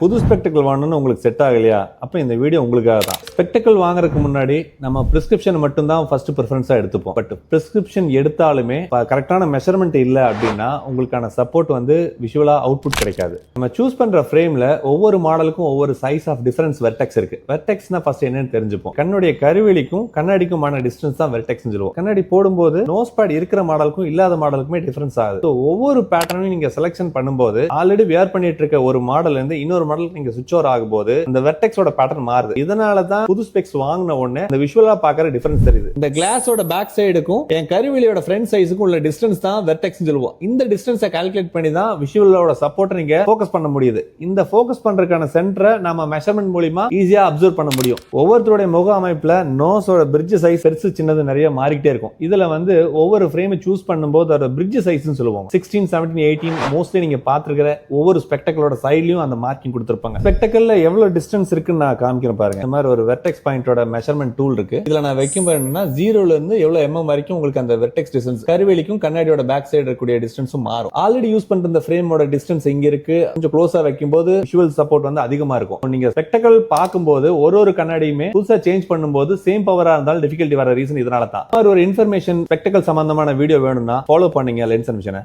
புது ஸ்பெக்டக்கல் வாங்கணும்னு உங்களுக்கு செட் ஆகலையா? அப்போ இந்த வீடியோ உங்களுக்காக தான். ஸ்பெக்டக்கல் வாங்குறதுக்கு முன்னாடி நம்ம பிரிஸ்கிரிப்ஷன் மட்டும்தான் ஃபர்ஸ்ட் ப்ரிஃபரன்ஸாக எடுத்துப்போம். பட் பிரிஸ்கிரிப்ஷன் எடுத்தாலுமே கரெக்டான மெஷர்மெண்ட் இல்லை அப்படின்னா உங்களுக்கான சப்போர்ட் வந்து விஷுவலாக அவுட்புட் கிடைக்காது. நம்ம சூஸ் பண்ணுற ஃப்ரேமில் ஒவ்வொரு மாடலுக்கும் ஒவ்வொரு சைஸ் ஆஃப் டிஃபரன்ஸ் வெர்டெக்ஸ் இருக்கு. வெர்டெக்ஸ்னா ஃபர்ஸ்ட் என்னன்னு தெரிஞ்சுப்போம். கண்ணுடைய கருவெளிக்கும் கண்ணாடிக்குமான டிஸ்டன்ஸ் தான் வெர்டெக்ஸ் சொல்லுவோம். கண்ணாடி போடும்போது நோஸ் பேட் இருக்கிற மாடலுக்கும் இல்லாத மாடலுக்குமே டிஃபரன்ஸ் ஆகுது. So, ஒவ்வொரு பேட்டர்னும் நீங்கள் செலெக்ஷன் பண்ணும்போது ஆல்ரெடி வேர் பண்ணிட்டு இருக்க ஒரு மாடல் இருந்து இன்னொரு மாடலுக்கு நீங்க சுவிச் ஓவர் ஆகும்போது இந்த வெர்டெக்ஸோட பேட்டர்ன் மாறுது. இதனால தான் புது ஸ்பெக்ஸ் வாங்கின உடனே இந்த விஷுவலா பாக்குற டிஃபரன்ஸ் தெரியுது. இந்த கிளாஸோட பேக் சைடுக்கும் என் கருவிலியோட ஃப்ரண்ட் சைஸுக்கும் உள்ள டிஸ்டன்ஸ் தான் வெர்டெக்ஸ் சொல்லுவோம். இந்த டிஸ்டன்ஸை கால்குலேட் பண்ணி தான் விஷுவலோட சப்போர்ட்டை நீங்க ஃபோக்கஸ் பண்ண முடியுது. இந்த ஃபோக்கஸ் பண்றதுக்கான சென்டரை நாம மெஷர்மெண்ட் மூலியமா ஈஸியா அப்சர்வ் பண்ண முடியும். ஒவ்வொருத்தருடைய முக அமைப்புல நோஸோட பிரிட்ஜ் சைஸ் பெருசு சின்னது நிறைய மாறிக்கிட்டே இருக்கும். இதுல வந்து ஒவ்வொரு ஃப்ரேமை சூஸ் பண்ணும்போது அதோட பிரிட்ஜ் சைஸ்னு சொல்லுவோம். சிக்ஸ்டீன் செவன்டீன் எயிட்டீன் மோஸ்ட்லி நீங்க பாத்துருக்கிற ஒவ்வொரு ஸ்பெக்டக்கலோட சைட்லயும் அந்த மார்க்கிங் கொடுத்துருப்பாங்க. ஸ்பெக்டக்கல்ல எவ்வளவு டிஸ்டன்ஸ் இருக்குன்னு நான் காமிக்கிறேன் பாருங்க. இந்த மாதிரி ஒரு வெர்டெக்ஸ் பாயிண்டோட மெஷர்மெண்ட் டூல் இருக்கு. இதுல நான் வைக்கும் என்னன்னா ஜீரோல இருந்து எவ்வளவு எம்எம் வரைக்கும் உங்களுக்கு அந்த வெர்டெக்ஸ் டிஸ்டன்ஸ் கருவேலிக்கும் கண்ணாடியோட பேக் சைடு இருக்கக்கூடிய டிஸ்டன்ஸும் மாறும். ஆல்ரெடி யூஸ் பண்ற இந்த ஃப்ரேமோட டிஸ்டன்ஸ் இங்க இருக்கு. கொஞ்சம் க்ளோஸா வைக்கும்போது விஷுவல் சப்போர்ட் வந்து அதிகமா இருக்கும். நீங்க ஸ்பெக்டக்கல் பார்க்கும்போது ஒரு ஒரு கண்ணாடியுமே புதுசா சேஞ்ச் பண்ணும்போது சேம் பவரா இருந்தாலும் டிஃபிகல்ட்டி வர ரீசன் இதனால தான் ஒரு இன்ஃபர்மேஷன் ஸ்பெக்டக்கல் சம்பந்தமான வீடியோ வேணும்னா ஃபாலோ பண்ணீங்க லென்ஸ் மிஷனை